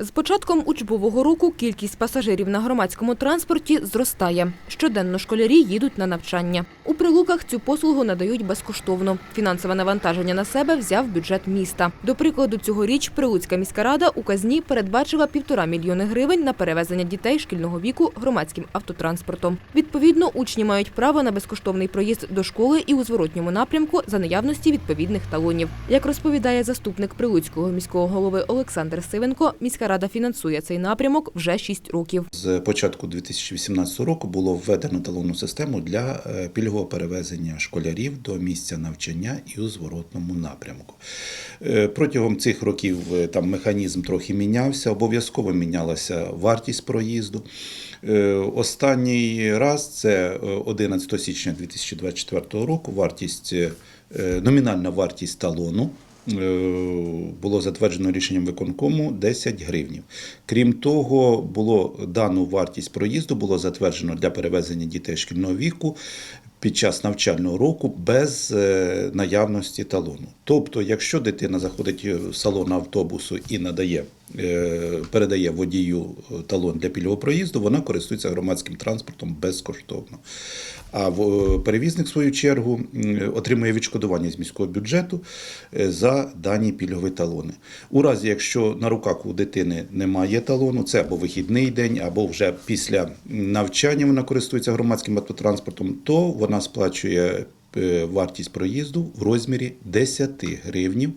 З початком учбового року кількість пасажирів на громадському транспорті зростає. Щоденно школярі їдуть на навчання. У прилуках цю послугу надають безкоштовно. Фінансове навантаження на себе взяв бюджет міста. До прикладу, цьогоріч Прилуцька міська рада у казні передбачила півтора мільйони гривень на перевезення дітей шкільного віку громадським автотранспортом. Відповідно, учні мають право на безкоштовний проїзд до школи і у зворотньому напрямку за наявності відповідних талонів. Як розповідає заступник Прилуцького міського голови Олександр Сивенко, міська рада фінансує цей напрямок вже 6 років. З початку 2018 року було введено талонну систему для е, пільгового перевезення школярів до місця навчання і у зворотному напрямку. Е, Протягом цих років е, там механізм трохи мінявся, обов'язково мінялася вартість проїзду. Останній раз це е, 11 січня 2024 року. Вартість номінальна вартість талону було затверджено рішенням виконкому 10 гривнів. Крім того, було дану вартість проїзду було затверджено для перевезення дітей шкільного віку під час навчального року без е, наявності талону. Тобто, якщо дитина заходить в салон автобусу і надає, е, передає водію талон для пільгового проїзду, вона користується громадським транспортом безкоштовно. А в- перевізник, в свою чергу, отримує відшкодування з міського бюджету е, за дані пільгові талони. У разі, якщо на руках у дитини немає талону, це або вихідний день, або вже після навчання вона користується громадським автотранспортом, то вона сплачує е, вартість проїзду в розмірі 10 гривнів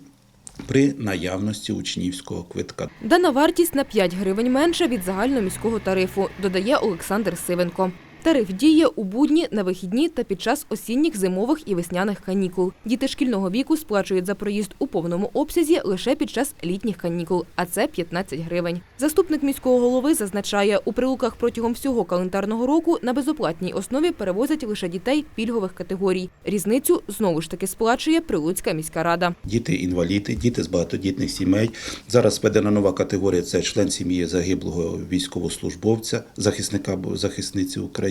при наявності учнівського квитка. Дана вартість на 5 гривень менша від загальноміського тарифу, додає Олександр Сивенко. Тариф діє у будні, на вихідні та під час осінніх, зимових і весняних канікул. Діти шкільного віку сплачують за проїзд у повному обсязі лише під час літніх канікул, а це 15 гривень. Заступник міського голови зазначає, у прилуках протягом всього календарного року на безоплатній основі перевозять лише дітей пільгових категорій. Різницю знову ж таки сплачує Прилуцька міська рада. Діти-інваліди, діти з багатодітних сімей. Зараз введена нова категорія це член сім'ї загиблого військовослужбовця, захисника захисниці України.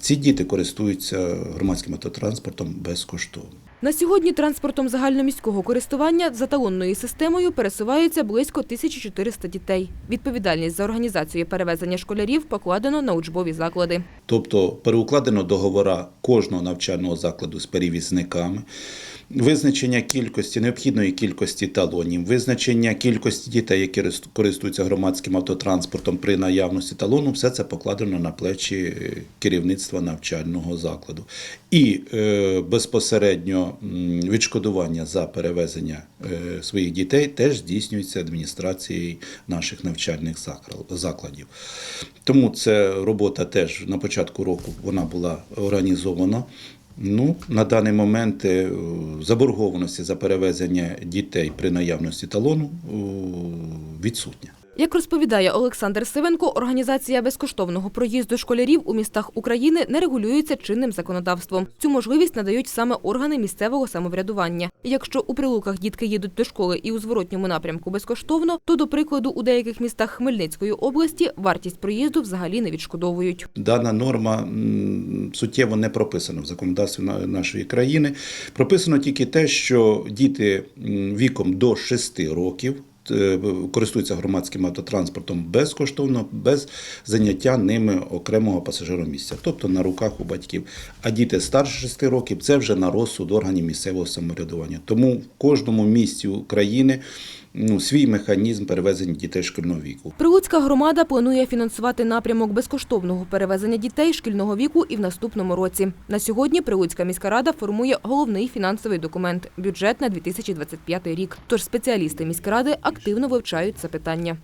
Ці діти користуються громадським автотранспортом безкоштовно. На сьогодні транспортом загальноміського користування за талонною системою пересуваються близько 1400 дітей. Відповідальність за організацію перевезення школярів покладено на учбові заклади. Тобто переукладено договора кожного навчального закладу з перевізниками, визначення кількості, необхідної кількості талонів, визначення кількості дітей, які користуються громадським автотранспортом при наявності талону, все це покладено на плечі е, керівництва навчального закладу. І е, безпосередньо відшкодування за перевезення е, своїх дітей теж здійснюється адміністрацією наших навчальних закладів. Тому це робота теж на початку року вона була організована. Ну, на даний момент е, заборгованості за перевезення дітей при наявності талону е, відсутня. Як розповідає Олександр Сивенко, організація безкоштовного проїзду школярів у містах України не регулюється чинним законодавством. Цю можливість надають саме органи місцевого самоврядування. Якщо у прилуках дітки їдуть до школи і у зворотньому напрямку безкоштовно, то, до прикладу, у деяких містах Хмельницької області вартість проїзду взагалі не відшкодовують. Дана норма суттєво не прописана в законодавстві нашої країни. Прописано тільки те, що діти віком до 6 років. Е, Користуються громадським автотранспортом безкоштовно, без заняття ними окремого пасажиромісця, тобто на руках у батьків. А діти старше 6 років це вже на розсуд органів місцевого самоврядування. Тому в кожному місті України ну, свій механізм перевезення дітей шкільного віку. Прилуцька громада планує фінансувати напрямок безкоштовного перевезення дітей шкільного віку і в наступному році. На сьогодні Прилуцька міська рада формує головний фінансовий документ – бюджет на 2025 рік. Тож спеціалісти міськради активно вивчають це питання.